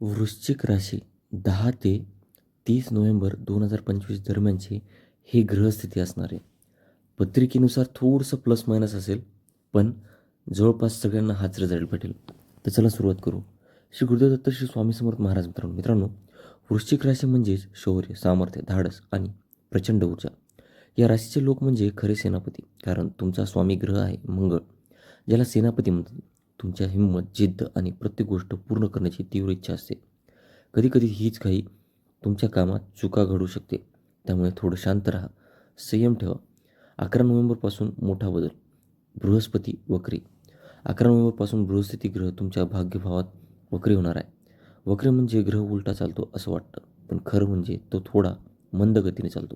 वृश्चिक राशी दहा ते तीस नोव्हेंबर दोन हजार पंचवीस दरम्यानचे हे ग्रहस्थिती असणार आहे. पत्रिकेनुसार थोडंसं प्लस मायनस असेल पण जवळपास सगळ्यांना हाच रिझल्ट भेटेल. तर चला सुरुवात करू. श्री गुरुदेव दत्त श्री स्वामी समर्थ महाराज मित्रांनो मित्रांनो वृश्चिक राशी म्हणजेच शौर्य सामर्थ्य धाडस आणि प्रचंड ऊर्जा. या राशीचे लोक म्हणजे खरे सेनापती कारण तुमचा स्वामी ग्रह आहे मंगळ ज्याला सेनापती म्हणतात. तुमच्या हिंमत जिद्द आणि प्रत्येक गोष्ट पूर्ण करण्याची तीव्र इच्छा असते. कधीकधी हीच काही तुमच्या कामात चुका घडू शकते. त्यामुळे थोडं शांत राहा. संयम ठेवा. अकरा नोव्हेंबरपासून मोठा बदल. बृहस्पती वक्री. अकरा नोव्हेंबरपासून बृहस्पती ग्रह तुमच्या भाग्यभावात वक्री होणार आहे. वक्री म्हणजे ग्रह उलटा चालतो असं वाटतं पण खरं म्हणजे तो थोडा मंद गतीने चालतो.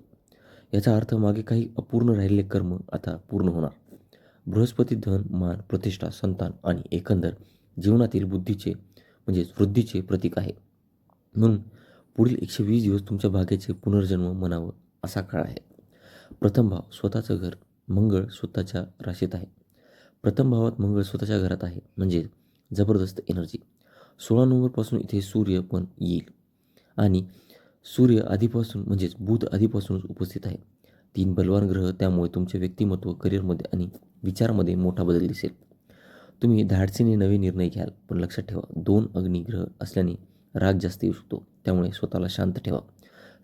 याचा अर्थ मागे काही अपूर्ण राहिलेले कर्म आता पूर्ण होणार. बृहस्पती धन मान प्रतिष्ठा संतान आणि एकंदर जीवनातील बुद्धीचे म्हणजेच वृद्धीचे प्रतीक आहे. म्हणून पुढील एकशे वीस दिवस तुमच्या भाग्याचे पुनर्जन्म म्हणावं असा काळ आहे. प्रथम भाव स्वतःचं घर मंगळ स्वतःच्या राशीत आहे. प्रथम भावात मंगळ स्वतःच्या घरात आहे म्हणजे जबरदस्त एनर्जी सोळा नोव्हेंबरपासून इथे सूर्य पण येईल. आणि सूर्य आधीपासून म्हणजेच बुध आधीपासूनच उपस्थित आहे. तीन बलवान ग्रह त्यामुळे तुमचे व्यक्तिमत्व करिअरमध्ये आणि विचारामध्ये मोठा बदल दिसेल. तुम्ही धाडसीने नवे निर्णय घ्याल पण लक्षात ठेवा दोन अग्निग्रह असल्याने राग जास्त येऊ शकतो त्यामुळे स्वतःला शांत ठेवा.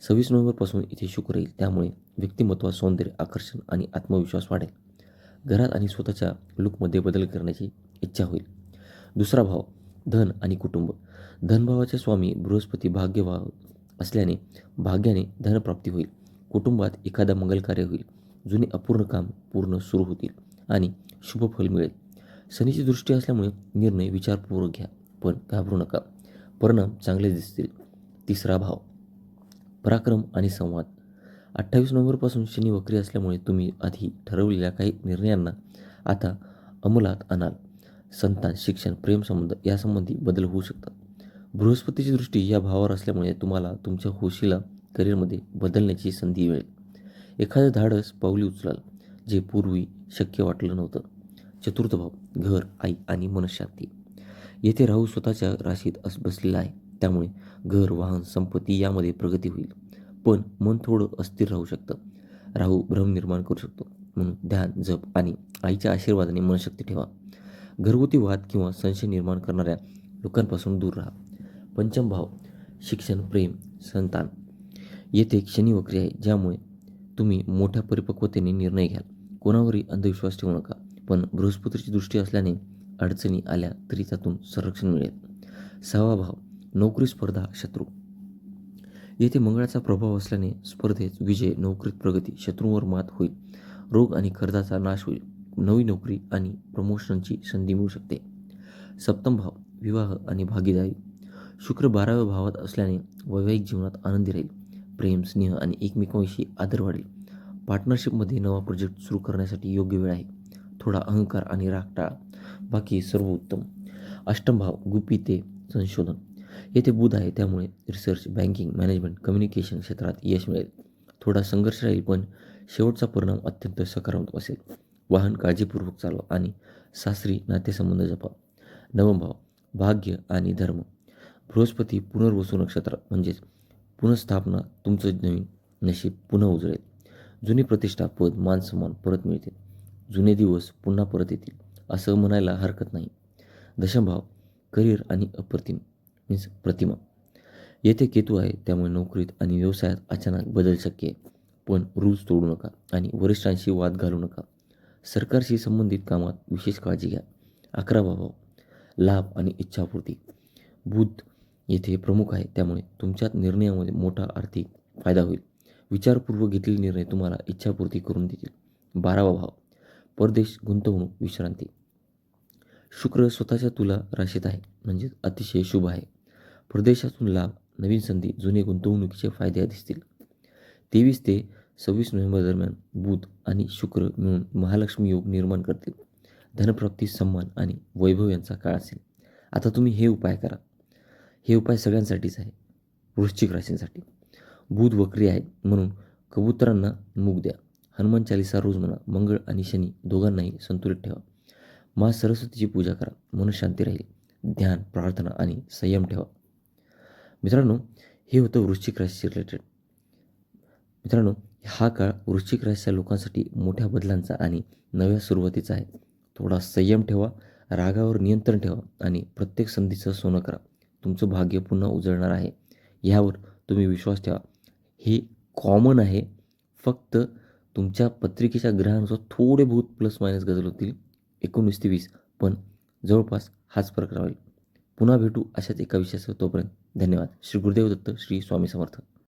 सव्वीस नोव्हेंबरपासून इथे शुक्र येईल त्यामुळे व्यक्तिमत्वात सौंदर्य आकर्षण आणि आत्मविश्वास वाढेल. घरात आणि स्वतःच्या लुकमध्ये बदल करण्याची इच्छा होईल. दुसरा भाव धन आणि कुटुंब. धनभावाचे स्वामी बृहस्पती भाग्यभाव असल्याने भाग्याने धनप्राप्ती होईल. कुटुंबात एखादा मंगल कार्य होईल. जुने अपूर्ण काम पूर्ण सुरू होतील. आणि शुभ फल मिळेल. शनीची दृष्टी असल्यामुळे निर्णय विचारपूर्वक घ्या पण घाबरू नका. परिणाम चांगले दिसतील. तिसरा भाव पराक्रम आणि संवाद. अठ्ठावीस नोव्हेंबरपासून शनी वक्री असल्यामुळे तुम्ही आधी ठरवलेल्या काही निर्णयांना आता अंमलात आणाल. संतान शिक्षण प्रेमसंबंध यासंबंधी बदल होऊ शकतात. बृहस्पतीची दृष्टी या भावावर असल्यामुळे तुम्हाला तुमच्या होशीला करिअरमध्ये बदलण्याची संधी मिळेल. एखादं धाडस पावली उचलाल. जे पूर्वी शक्य वाटलं नव्हतं. चतुर्थ भाव घर आई आणि मनशांती. येथे राहू स्वतःच्या राशीत अस बसलेला आहे. त्यामुळे घर वाहन संपत्ती यामध्ये प्रगती होईल. पण मन थोडं अस्थिर राहू शकतं. राहू भ्रम निर्माण करू शकतो. म्हणून ध्यान जप आणि आईच्या आशीर्वादाने मनशक्ती ठेवा. घरगुती वाद किंवा संशय निर्माण करणाऱ्या लोकांपासून दूर राहा. पंचम भाव शिक्षण प्रेम संतान. येथे शनी वक्री आहे ज्यामुळे तुम्ही मोठ्या परिपक्वतेने निर्णय घ्याल. कोणावरही अंधविश्वास ठेवू नका. पण बृहस्पतीची दृष्टी असल्याने अडचणी आल्या तरी त्यातून संरक्षण मिळेल. सहावा भाव नोकरी स्पर्धा शत्रू. येथे मंगळाचा प्रभाव असल्याने स्पर्धेत विजय नोकरीत प्रगती शत्रूंवर मात होईल. रोग आणि कर्जाचा नाश होईल. नवी नोकरी आणि प्रमोशनची संधी मिळू शकते. सप्तम भाव विवाह आणि भागीदारी. शुक्र बाराव्या भावात असल्याने वैवाहिक जीवनात आनंदी राहील. प्रेम स्नेह आणि एकमेकांविषयी आदर वाढेल. पार्टनरशिपमध्ये नवा प्रोजेक्ट सुरू करण्यासाठी योग्य वेळ आहे. थोडा अहंकार आणि राग टाळा. बाकी सर्व उत्तम अष्टमभाव गुपिते संशोधन. येथे बुध आहे त्यामुळे रिसर्च बँकिंग मॅनेजमेंट कम्युनिकेशन क्षेत्रात यश मिळेल. थोडा संघर्ष राहील पण शेवटचा परिणाम अत्यंत सकारात्मक असेल. वाहन काळजीपूर्वक चालवा आणि सासरी नातेसंबंध जपा. नवमभाव भाग्य आणि धर्म. बृहस्पती पुनर्वसू नक्षत्रात म्हणजेच पुनर्स्थापना तुमचं नवीन नशीब पुन्हा उजळेल. जुनी प्रतिष्ठा पद मानसन्मान परत मिळतील. जुने दिवस पुन्हा परत येतील असं म्हणायला हरकत नाही. दशमभाव करिअर आणि अप्रतिम मीन्स प्रतिमा. येथे केतू आहे त्यामुळे नोकरीत आणि व्यवसायात अचानक बदल शक्य आहे. पण रूल्स तोडू नका आणि वरिष्ठांशी वाद घालू नका. सरकारशी संबंधित कामात विशेष काळजी घ्या. अकरावा भाव लाभ आणि इच्छापूर्ती. बुध येथे प्रमुख आहे त्यामुळे तुमच्या निर्णयामध्ये मोठा आर्थिक फायदा होईल. विचारपूर्वक घेतलेले निर्णय तुम्हाला इच्छापूर्ती करून देतील. बारावा भाव. परदेश गुंतवणूक विश्रांती. शुक्र स्वतःच्या तुला राशीत आहे म्हणजेच अतिशय शुभ आहे. परदेशातून लाभ नवीन संधी जुने गुंतवणुकीचे फायदे दिसतील. तेवीस ते सव्वीस नोव्हेंबर दरम्यान बुध आणि शुक्र मिळून महालक्ष्मी योग निर्माण करतील. धनप्राप्ती सन्मान आणि वैभव यांचा काळ असेल. आता तुम्ही हे उपाय करा. हे उपाय सगळ्यांसाठीच आहे. वृश्चिक राशींसाठी. बुध वक्री आहे म्हणून कबुतरांना मूग द्या. हनुमान चालिसा रोज म्हणा मंगळ आणि शनी दोघांनाही संतुलित ठेवा. मा सरस्वतीची पूजा करा मन शांती राहील ध्यान प्रार्थना आणि संयम ठेवा. मित्रांनो हे होतं वृश्चिक राशीशी रिलेटेड. मित्रांनो हा काळ वृश्चिक राशीच्या लोकांसाठी मोठ्या बदलांचा आणि नव्या सुरुवातीचा आहे. थोडा संयम ठेवा रागावर नियंत्रण ठेवा आणि प्रत्येक संधीचं सोनं करा. तुमचं भाग्य पुन्हा उजळणार आहे. ह्यावर तुम्ही विश्वास ठेवा. हे कॉमन आहे. फक्त तुमच्या पत्रिकेच्या ग्रहानुसार थोडे बहुत प्लस मायनस गजल होतील. एकोणीस ते वीस. पण जवळपास हाच फरक राहील. पुन्हा भेटू अशाच एका विषयासह तोपर्यंत. धन्यवाद. श्री गुरुदेव दत्त श्री स्वामी समर्थ.